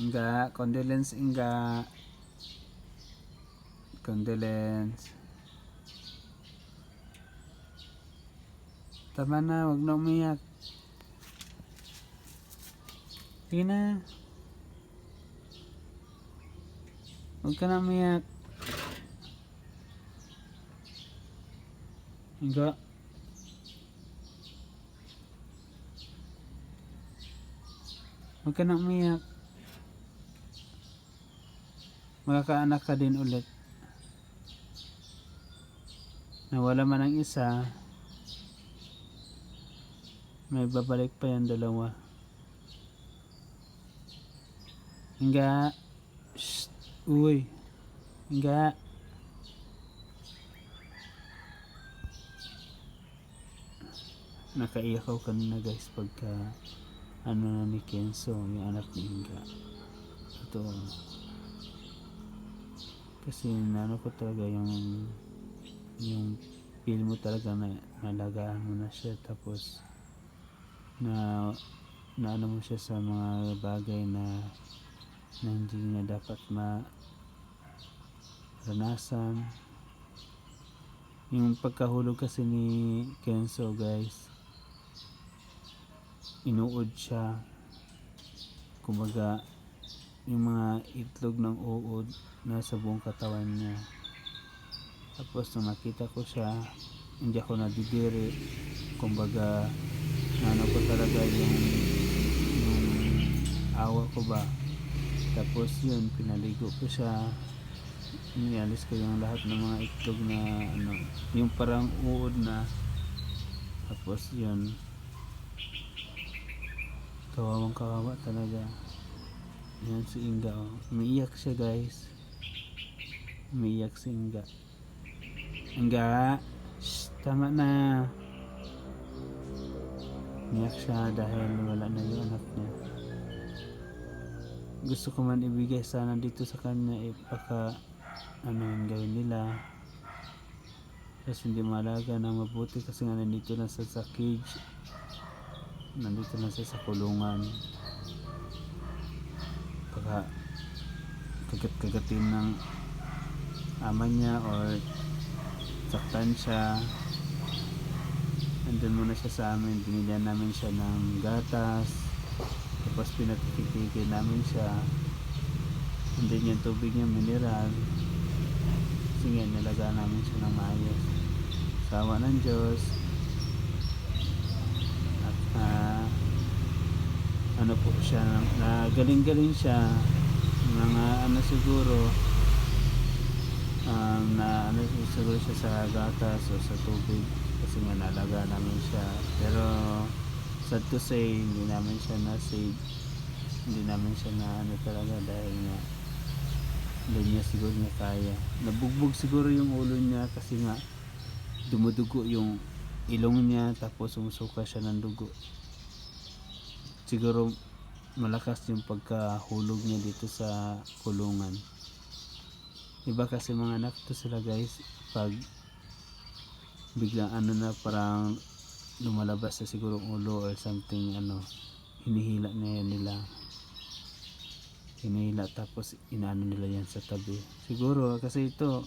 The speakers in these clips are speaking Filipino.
Inga, condolence Inga. Condolence. Tama na, wag na umiyak. Sige na. Huwag ka na umiyak. Inga. Huwag ka na umiyak. Makakaanak ka din ulit. Nawala man ang isa, may babalik pa yung dalawa. Hinga. Shh. Uy. Hinga. Nakaiyak ako kanina guys pagka ano na ni Kenzo, yung anak ni Hinga. Ito. Kasi nano ko talaga yung yung feel mo talaga na nalagaan mo na siya. Tapos na naano mo siya sa mga bagay na na hindi niya dapat ma ranasan yung pagkahulog kasi ni Kenzo guys inuod siya. Kumbaga yung mga itlog ng uod nasa buong katawan niya. Tapos nung nakita ko siya hindi ako nadidiri. Kumbaga ano ko talaga yung yung awa ko ba. Tapos yun pinaligo ko siya. Nialis ko yung lahat ng mga itlog na ano yung parang uod na. Tapos yun. Kawawang kawawa talaga yan si Inga oh. umiiyak siya guys. Umiiyak si Inga. Inga! Shh, tama na. Umiyak siya dahil wala na yung anak niya. Gusto ko man ibigay sana dito sa kanya eh ano yung gawin nila. Kasi hindi malaga na mabuti kasi nga nandito na sa, sa cage. Nandito na siya sa kulungan baka kagat-kagatin ng ama niya or saktan siya. Andun muna siya sa amin. Binigyan namin siya ng gatas. Tapos pinatikitigil namin siya. Andun yung tubig niya mineral. Sige nilaga namin siya ng maayos. Sawa ng Diyos. At ah, ano po siya na galing-galing siya mga ano siguro um, na ano siguro siya sa gatas o sa tubig kasi nga nalaga namin siya. Pero sad to say hindi namin siya na save hindi namin siya na ano talaga dahil nga hindi niya siguro niya kaya. Nabugbog siguro yung ulo niya kasi nga dumudugo yung ilong niya tapos sumusuka siya ng dugo. Siguro malakas yung pagkahulog niya dito sa kulungan. Iba kasi mga anak to sila guys. Pag biglang ano na parang lumalabas na siguro ulo or something ano hinihila na yan nila. Hinihila tapos inaano nila yan sa tabi. Siguro kasi ito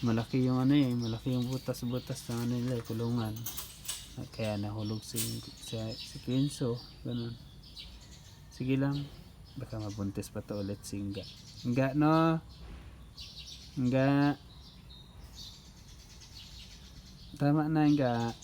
malaki yung ano eh malaki yung butas-butas ng ano nila eh, kulungan. Kaya nahulog si, si, si Kenzo ganun sige lang. Baka mabuntis pa to ulit si Inga. Inga no? Inga. Tama na Inga